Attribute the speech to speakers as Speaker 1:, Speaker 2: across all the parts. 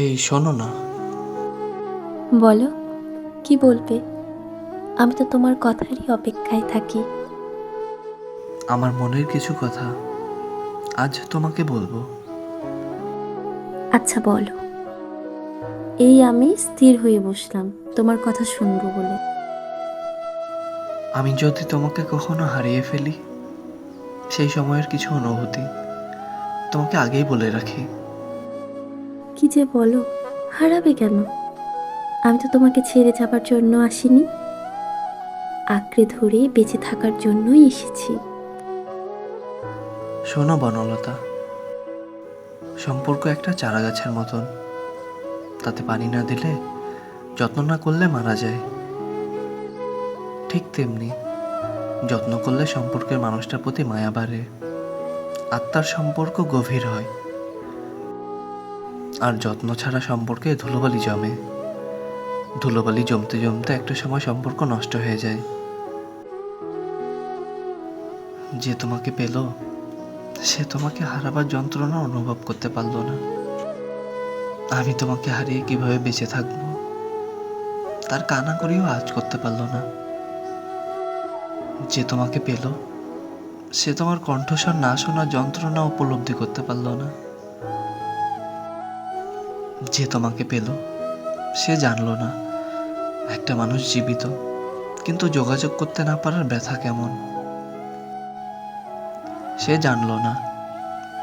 Speaker 1: এই শোনো না।
Speaker 2: বলো কি বলবে? আমি তো তোমার কথারই অপেক্ষায় থাকি।
Speaker 1: আমার মনের কিছু কথা আজ তোমাকে বলব।
Speaker 2: আচ্ছা বলো। এই আমি স্থির হয়ে বসলাম তোমার কথা শুনব বলে।
Speaker 1: আমি যদি তোমাকে কখনো হারিয়ে ফেলি সেই সময়ের কিছু অনুভূতি তোমাকে আগেই বলে রাখি।
Speaker 2: কি যে বলো? হারাবে কেন? আমি তো তোমাকে ছেড়ে যাবার জন্য আসিনি। আঁকড়ে ধরে বেঁচে থাকার জন্যই এসেছি।
Speaker 1: শোনো বনলতা, সম্পর্ক একটা চারা গাছের মতন। তাতে পানি না দিলে যত্ন না করলে মারা যায়। ঠিক তেমনি যত্ন করলে সম্পর্কের মানুষটার প্রতি মায়া বাড়ে। আত্মার সম্পর্ক গভীর হয়। আর যত্ন ছাড়া সম্পর্কে ধুলোবালি জমে। ধুলোবালি জমতে জমতে একটা সময় সম্পর্ক নষ্ট হয়ে যায়। যে তোমাকে পেল, সে তোমাকে হারাবার যন্ত্রণা অনুভব করতে পারল না। আমি তোমাকে হারিয়ে কীভাবে বেঁচে থাকব, তার কানা করেও আজ করতে পারল না। যে তোমাকে পেল, সে তোমার কণ্ঠস্বর না শোনার যন্ত্রণা উপলব্ধি করতে পারল না। যে তোমাকে পেল, সে জানলো না। একটা মানুষ জীবিত, কিন্তু যোগাযোগ করতে না পারার ব্যথা কেমন? সে জানলো না,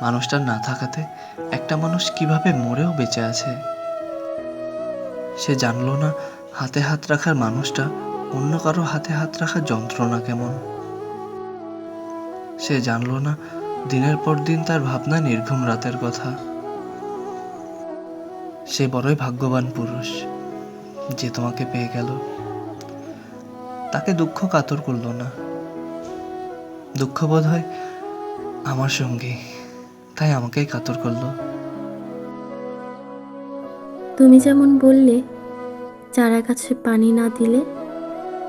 Speaker 1: মানুষটার না থাকাতে একটা মানুষ কীভাবে মরেও বেঁচে আছে। সে জানলো না, হাতে হাত রাখার মানুষটা অন্য কারও হাতে হাত রাখার যন্ত্রণা কেমন। সে জানলো না, দিনের পর দিন তার ভাবনা নির্ঘুম রাতের কথা। সে বড়ই ভাগ্যবান পুরুষ যে তোমাকে পেয়ে গেল। তাকে দুঃখ কাতর করল না। দুঃখ বোধ হয় আমার সঙ্গী, তাই আমাকেই কাতর করল।
Speaker 2: তুমি যেমন বললে, চারা গাছে পানি না দিলে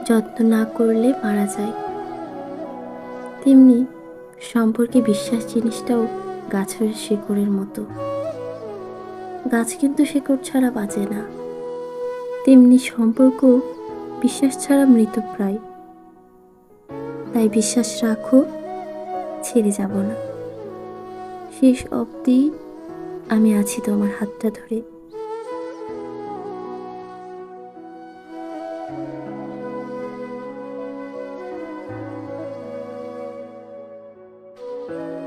Speaker 2: যত্ন না করলে মারা যায়। তেমনি সম্পর্কে বিশ্বাস জিনিসটাও গাছের শিকড়ের মতো। গাছ কিন্তু শেকড় ছাড়া বাজে না। তেমনি সম্পর্ক বিশ্বাস ছাড়া মৃতপ্রায় তাই বিশ্বাস রাখো, ছেড়ে যাব না। শেষ অবধি আমি আছি তোমার হাতটা ধরে। thank you